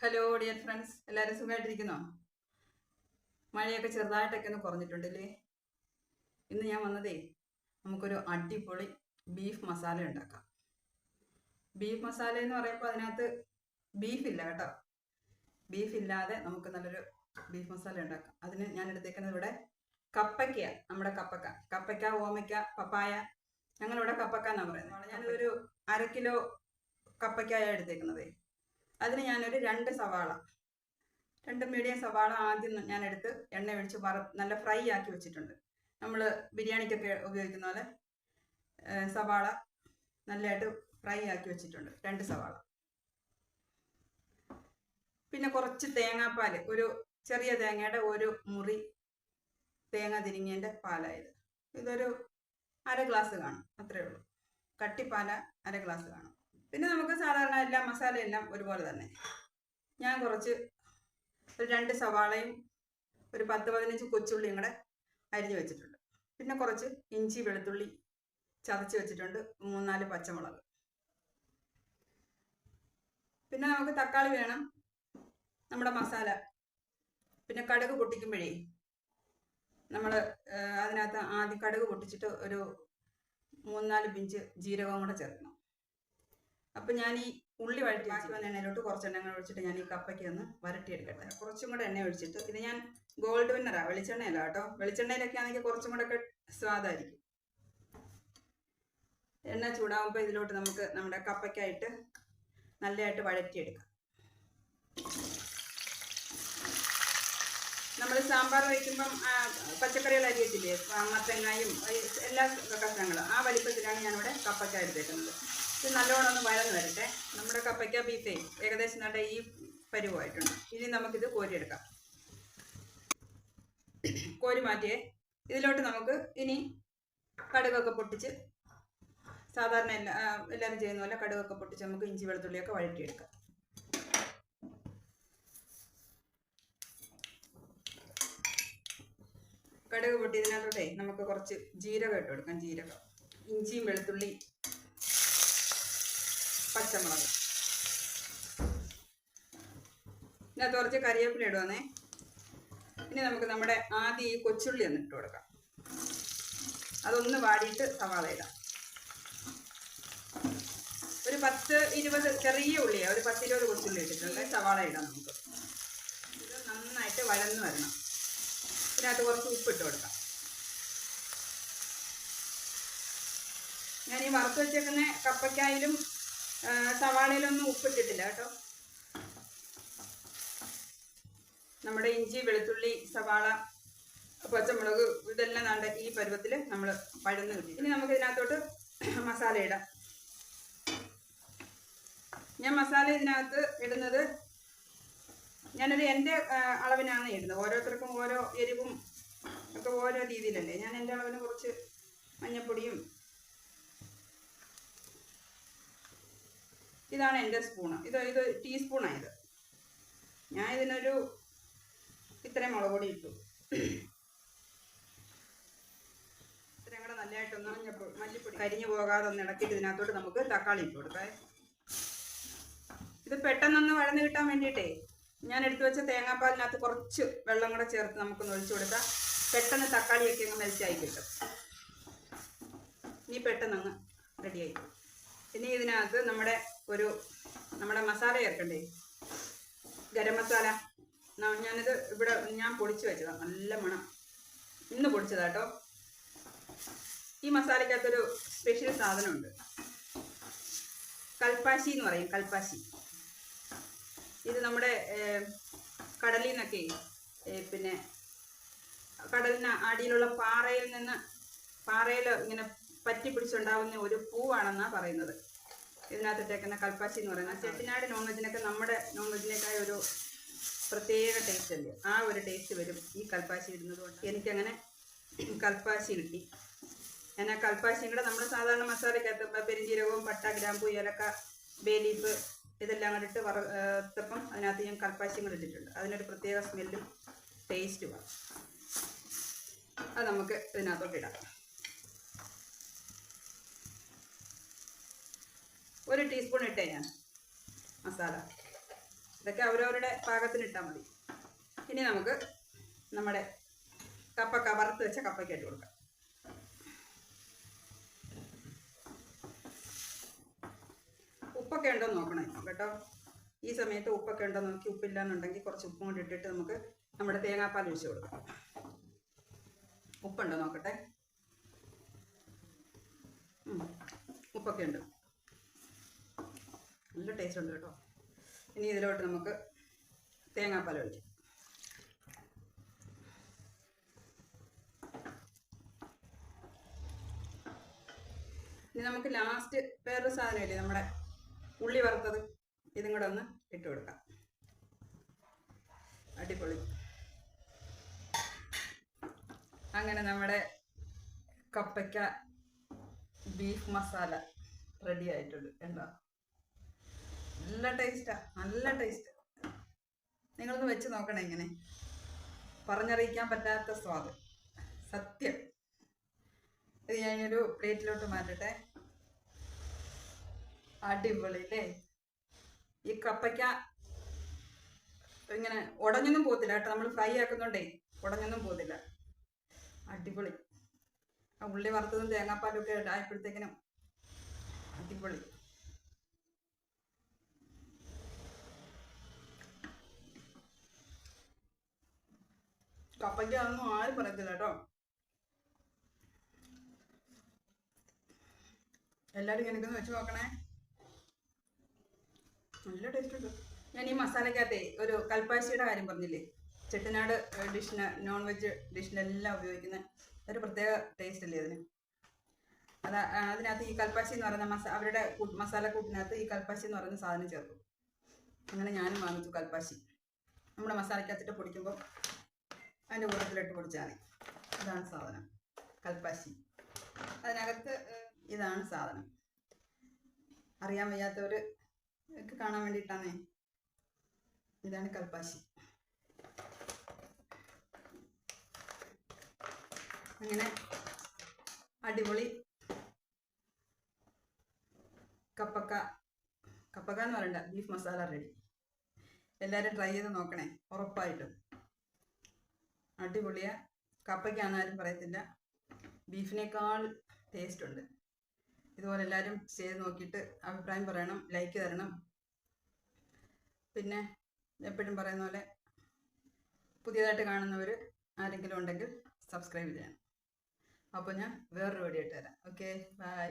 Hello dear friends എല്ലാവരും സുഖമായിട്ടിരിക്കുന്നോ? മഴയൊക്കെ ചെറുതായിട്ടൊക്കെ ഒന്ന് കുറഞ്ഞിട്ടുണ്ടല്ലേ? ഇന്ന് ഞാൻ വന്നതേ നമുക്കൊരു അടിപൊളി ബീഫ് മസാല ഉണ്ടാക്കാം. ബീഫ് മസാല എന്ന് പറയുമ്പോൾ അതിനകത്ത് ബീഫ് ഇല്ല കേട്ടോ. ബീഫ് ഇല്ലാതെ നമുക്ക് നല്ലൊരു ബീഫ് മസാല ഉണ്ടാക്കാം. അതിന് ഞാൻ എടുത്തേക്കുന്നത് ഇവിടെ കപ്പയ്ക്ക നമ്മുടെ കപ്പക്ക കപ്പയ്ക്ക ഓമയ്ക്ക പപ്പായ ഞങ്ങളിവിടെ കപ്പക്ക എന്നാണ് പറയുന്നത് ഞാനിതൊരു അര കിലോ കപ്പയ്ക്കായ എടുത്തേക്കുന്നതേ. അതിന് ഞാനൊരു രണ്ട് സവാള. രണ്ട് മീഡിയം സവാള ആദ്യം ഞാൻ എടുത്ത് എണ്ണ ഒഴിച്ച് വറ നല്ല ഫ്രൈ ആക്കി വെച്ചിട്ടുണ്ട്. നമ്മൾ ബിരിയാണിക്കൊക്കെ ഉപയോഗിക്കുന്ന പോലെ സവാള നല്ലതായിട്ട് ഫ്രൈ ആക്കി വെച്ചിട്ടുണ്ട്. രണ്ട് സവാള. പിന്നെ കുറച്ച് തേങ്ങാപ്പാൽ ഒരു ചെറിയ തേങ്ങയുടെ ഒരു മുറി തേങ്ങ തിരിങ്ങേന്റെ പാലായത്. ഇതൊരു അര ഗ്ലാസ് കാണും. അത്രയേ ഉള്ളൂ. കട്ടിപ്പാല അര ഗ്ലാസ് കാണും. പിന്നെ നമുക്ക് സാധാരണ എല്ലാ മസാല എല്ലാം ഒരുപോലെ തന്നെ. ഞാൻ കുറച്ച് ഒരു രണ്ട് സവാളയും ഒരു പത്ത് പതിനഞ്ച് കൊച്ചുള്ളിയും കൂടെ അരിഞ്ഞ് വെച്ചിട്ടുണ്ട്. പിന്നെ കുറച്ച് ഇഞ്ചി വെളുത്തുള്ളി ചതച്ച് വെച്ചിട്ടുണ്ട്. മൂന്നാൽ പച്ചമുളക്. പിന്നെ നമുക്ക് തക്കാളി വേണം. നമ്മുടെ മസാല. പിന്നെ കടുക് പൊട്ടിക്കുമ്പോഴേ നമ്മൾ അതിനകത്ത് ആദ്യം കടുക് പൊട്ടിച്ചിട്ട് ഒരു മൂന്നാൽ പിഞ്ച് ജീരകവും കൂടെ ചേർക്കണം. അപ്പം ഞാൻ ഈ ഉള്ളി വഴറ്റി ബാക്കി വന്ന എണ്ണയിലോട്ട് കുറച്ച് എണ്ണ ഒഴിച്ചിട്ട് ഞാൻ ഈ കപ്പയ്ക്ക് ഒന്ന് വരട്ടിയെടുക്കട്ടെ. കുറച്ചും കൂടെ എണ്ണ ഒഴിച്ചിട്ട് ഇത് ഞാൻ ഗോൾഡ് വിന്നറാ വെളിച്ചെണ്ണയല്ല കേട്ടോ. വെളിച്ചെണ്ണയിലൊക്കെ ആണെങ്കിൽ കുറച്ചും കൂടെ ഒക്കെ സ്വാദായിരിക്കും. എണ്ണ ചൂടാകുമ്പോൾ ഇതിലോട്ട് നമുക്ക് നമ്മുടെ കപ്പയ്ക്കായിട്ട് നല്ലതായിട്ട് വഴറ്റിയെടുക്കാം. നമ്മൾ സാമ്പാർ വയ്ക്കുമ്പം പച്ചക്കറികൾ അരിയത്തില്ലേ? മത്തങ്ങയും എല്ലാ കഷ്ണങ്ങളും. ആ വലിപ്പത്തിലാണ് ഞാനിവിടെ കപ്പയ്ക്ക എടുത്തേക്കുന്നത്. ഇത് നല്ലോണം ഒന്ന് വഴന്ന് വരട്ടെ. നമ്മുടെ കപ്പയ്ക്ക ബീഫേ ഏകദേശം നല്ല ഈ പരിവായിട്ടുണ്ട്. ഇനി നമുക്കിത് കോരിയെടുക്കാം. കോരി മാറ്റിയേ. ഇതിലോട്ട് നമുക്ക് ഇനി കടുകൊക്കെ പൊട്ടിച്ച് സാധാരണ എല്ലാ എല്ലാവരും ചെയ്യുന്ന പോലെ കടുകൊക്കെ പൊട്ടിച്ച് നമുക്ക് ഇഞ്ചി വെളുത്തുള്ളിയൊക്കെ വഴറ്റിയെടുക്കാം. കടുക് പൊട്ടി ഇതിനകത്തോട്ടെ നമുക്ക് കുറച്ച് ജീരകം ഇട്ട് കൊടുക്കാം ജീരകം. ഇഞ്ചിയും വെളുത്തുള്ളി പച്ചമുളക്. ഇതിനകത്ത് കുറച്ച് കറിവേപ്പില ഇടുവന്നേ ഇനി നമുക്ക് നമ്മുടെ ആദ്യം ഈ കൊച്ചുള്ളി ഒന്ന് ഇട്ട് കൊടുക്കാം. അതൊന്ന് വാടിയിട്ട് സവാള ഇടാം. ഒരു പത്ത് ഇരുപത് ചെറിയ ഉള്ളിയാണ് ഒരു പത്തിരുപത് കൊച്ചുള്ളി ഇട്ടിട്ടുണ്ട്. സവാള ഇടാം നമുക്ക്. ഇത് നന്നായിട്ട് വഴന്ന് വരണം. ഇതിനകത്ത് കുറച്ച് ഉപ്പിട്ട് കൊടുക്കാം. ഞാൻ ഈ വറുത്ത് വെച്ചേക്കുന്ന കപ്പയ്ക്കായാലും സവാളയിലും സവാളയിലൊന്നും ഉപ്പിട്ടിട്ടില്ല കേട്ടോ. നമ്മുടെ ഇഞ്ചി വെളുത്തുള്ളി സവാള പച്ചമുളക് ഇതെല്ലാം നാണ്ട ഈ പരുവത്തിൽ നമ്മൾ പഴന്ന് കിട്ടി ഇനി നമുക്ക് ഇതിനകത്തോട്ട് മസാല ഇടാം. ഞാൻ മസാല ഇതിനകത്ത് ഇടുന്നത് ഞാനൊരു എന്റെ അളവിനാണ് ഇടുന്നത്. ഓരോരുത്തർക്കും ഓരോ എരിവും ഒക്കെ ഓരോ രീതിയിലല്ലേ. ഞാൻ എന്റെ അളവിന് കുറച്ച് മഞ്ഞപ്പൊടിയും ഇതാണ് എന്റെ സ്പൂണ്. ഇത് ഇത് ടീസ്പൂണായത് ഞാൻ ഇതിനൊരു ഇത്രയും മുളക് പൊടി ഇട്ടു. ഇത്രയും കൂടെ നല്ലതായിട്ടൊന്ന് മഞ്ഞപ്പൊടി മല്ലിപ്പൊടി കരിഞ്ഞു പോകാതെ ഒന്ന് ഇടക്കിട്ട് ഇതിനകത്തോട്ട് നമുക്ക് തക്കാളി ഇട്ട് കൊടുക്കാം. ഇത് പെട്ടെന്നൊന്ന് വഴന്ന് കിട്ടാൻ വേണ്ടിയിട്ടേ ഞാൻ എടുത്തു വെച്ച തേങ്ങാപ്പാലിനകത്ത് കുറച്ച് വെള്ളം കൂടെ ചേർത്ത് നമുക്കൊന്ന് ഒഴിച്ചു കൊടുക്കാം പെട്ടെന്ന് തക്കാളിയൊക്കെ അങ്ങ് മെൽറ്റായി കിട്ടും. ഇനി പെട്ടെന്ന് അങ്ങ് റെഡിയായി ഇനി ഇതിനകത്ത് നമ്മുടെ ഒരു നമ്മുടെ മസാല ചേർക്കണ്ടേ? ഗരം മസാല. ഞാനിത് ഇവിടെ ഞാൻ പൊടിച്ചു വെച്ചതാണ് നല്ല മണം. ഇന്ന് പൊടിച്ചതാട്ടോ ഈ മസാലയ്ക്കകത്തൊരു സ്പെഷ്യൽ സാധനമുണ്ട്. കൽപ്പാശി എന്ന് പറയും കൽപ്പാശി. ഇത് നമ്മുടെ കടലിൽ നിന്നൊക്കെ പിന്നെ കടലിന് അടിയിലുള്ള പാറയിൽ നിന്ന് പാറയിൽ ഇങ്ങനെ പറ്റി പിടിച്ചുണ്ടാവുന്ന ഒരു പൂവാണെന്നാണ് പറയുന്നത്. ഇതിനകത്തിട്ടേക്കുന്ന കൽപ്പാശി എന്ന് പറയുന്നത്. ചെട്ടിനാട് നോൺ വെജിനൊക്കെ നമ്മുടെ നോൺ വെജിനേക്കായ ഒരു പ്രത്യേക ടേസ്റ്റ് അല്ലേ? ആ ഒരു ടേസ്റ്റ് വരും ഈ കൽപ്പാശി ഇടുന്നത് എനിക്കങ്ങനെ കൽപ്പാശി കിട്ടി. ഞാൻ ആ കൽപ്പാശിയും കൂടെ നമ്മുടെ സാധാരണ മസാലയ്ക്കകത്ത് പെരിഞ്ചീരകവും പട്ട ഗ്രാമ്പു ഏലക്ക ബേലീഫ് ഇതെല്ലാം കൂടെ ഇട്ട് വറുത്തപ്പം അതിനകത്ത് ഞാൻ കൽപ്പാശിയും കൂടെ ഇട്ടിട്ടുണ്ട് അതിനൊരു പ്രത്യേക സ്മെല്ലും ടേസ്റ്റും ടേസ്റ്റുമാണ് അത് നമുക്ക് ഇതിനകത്തോട്ട് ഇടാം. ഒരു ടീസ്പൂൺ ഇട്ടേ ഞാൻ മസാല. ഇതൊക്കെ അവരവരുടെ പാകത്തിന് ഇട്ടാൽ മതി. ഇനി നമുക്ക് നമ്മുടെ കപ്പ കവർത്ത് വെച്ച കപ്പയ്ക്ക് ഇട്ട് കൊടുക്കാം. ഉപ്പൊക്കെ ഉണ്ടോ നോക്കണം കേട്ടോ. ഈ സമയത്ത് ഉപ്പൊക്കെ ഉണ്ടോ നോക്കി ഉപ്പില്ല എന്നുണ്ടെങ്കിൽ കുറച്ച് ഉപ്പും കൂടി ഇട്ടിട്ട് നമുക്ക് നമ്മുടെ തേങ്ങാപ്പാൽ ഒഴിച്ച് കൊടുക്കാം. ഉപ്പുണ്ടോ നോക്കട്ടെ. ഉപ്പൊക്കെ ഉണ്ട്. നല്ല ടേസ്റ്റ് ഉണ്ട് കേട്ടോ. ഇനി ഇതിലോട്ട് നമുക്ക് തേങ്ങാപ്പാൽ ഒഴിക്കാം. ഇനി നമുക്ക് ലാസ്റ്റ് വേറൊരു സാധനമില്ലേ നമ്മുടെ ഉള്ളി വറുത്തത് ഇതും കൂടെ ഒന്ന് ഇട്ട് കൊടുക്കാം. അടിപൊളി. അങ്ങനെ നമ്മുടെ കപ്പയ്ക്ക ബീഫ് മസാല റെഡി ആയിട്ടുണ്ട്. എന്താ? നല്ല ടേസ്റ്റാ നല്ല ടേസ്റ്റ് നിങ്ങളൊന്ന് വെച്ച് നോക്കണേ ഇങ്ങനെ. പറഞ്ഞറിയിക്കാൻ പറ്റാത്ത സ്വാദ്. സത്യം. ഇത് ഞാനൊരു പ്ലേറ്റിലോട്ട് മാറ്റട്ടെ. അടിപൊളി അല്ലേ ഈ കപ്പയ്ക്ക ഇങ്ങനെ ഉടഞ്ഞൊന്നും പോകത്തില്ല കേട്ടോ. നമ്മൾ ഫ്രൈ ആക്കുന്നുണ്ടേ ഉടഞ്ഞൊന്നും പോകത്തില്ല. അടിപൊളി. ആ ഉള്ളി വറുത്തതും തേങ്ങാപ്പാലും ഒക്കെ ആയപ്പോഴത്തേക്കിനും അടിപൊളി. കപ്പയ്ക്ക അതൊന്നും ആരും പറയത്തില്ല കേട്ടോ. എല്ലാവരും എനിക്കൊന്ന് വെച്ച് നോക്കണേ. നല്ല ടേസ്റ്റ് ഉണ്ട്. ഞാൻ ഈ മസാലക്കകത്തെ ഒരു കൽപ്പാശിയുടെ കാര്യം പറഞ്ഞില്ലേ? ചെട്ടിനാട് ഡിഷിന് നോൺ വെജ് ഡിഷിനെല്ലാം ഉപയോഗിക്കുന്ന ഒരു പ്രത്യേക ടേസ്റ്റ് അല്ലേ അതിന്? അത് അതിനകത്ത് ഈ കൽപ്പാശി എന്ന് പറയുന്ന മസാല അവരുടെ മസാല മസാലക്കൂട്ടിനകത്ത് ഈ കൽപ്പാശി എന്ന് പറയുന്ന സാധനം ചേർക്കും. അങ്ങനെ ഞാനും വാങ്ങിച്ചു കൽപ്പാശി. നമ്മുടെ മസാലക്കകത്തിട്ട് പൊടിക്കുമ്പോൾ അതിന്റെ കൂട്ടത്തിലിട്ട് പൊടിച്ചാൽ മതി. ഇതാണ് സാധനം കൽപ്പാശി. അതിനകത്ത് ഇതാണ് സാധനം. അറിയാൻ വയ്യാത്തവർ ഒക്കെ കാണാൻ വേണ്ടിയിട്ടാണ് ഇതാണ് കൽപ്പാശി. അങ്ങനെ അടിപൊളി കപ്പക്ക. കപ്പക്ക എന്ന് പറയണ്ട ബീഫ് മസാല റെഡി എല്ലാവരും ട്രൈ ചെയ്ത് നോക്കണേ ഉറപ്പായിട്ടും. അടിപൊളിയാ. ആരും പറയത്തില്ല. ബീഫിനേക്കാൾ ടേസ്റ്റ് ഉണ്ട്. ഇതുപോലെ എല്ലാവരും ചെയ്ത് നോക്കിയിട്ട് അഭിപ്രായം പറയണം ലൈക്ക് തരണം. പിന്നെ എപ്പോഴും പറയുന്ന പോലെ പുതിയതായിട്ട് കാണുന്നവർ ആരെങ്കിലും ഉണ്ടെങ്കിൽ സബ്സ്ക്രൈബ് ചെയ്യണം. അപ്പോൾ ഞാൻ വേറൊരു വീഡിയോ ഇട്ട് തരാം ഓക്കെ ബൈ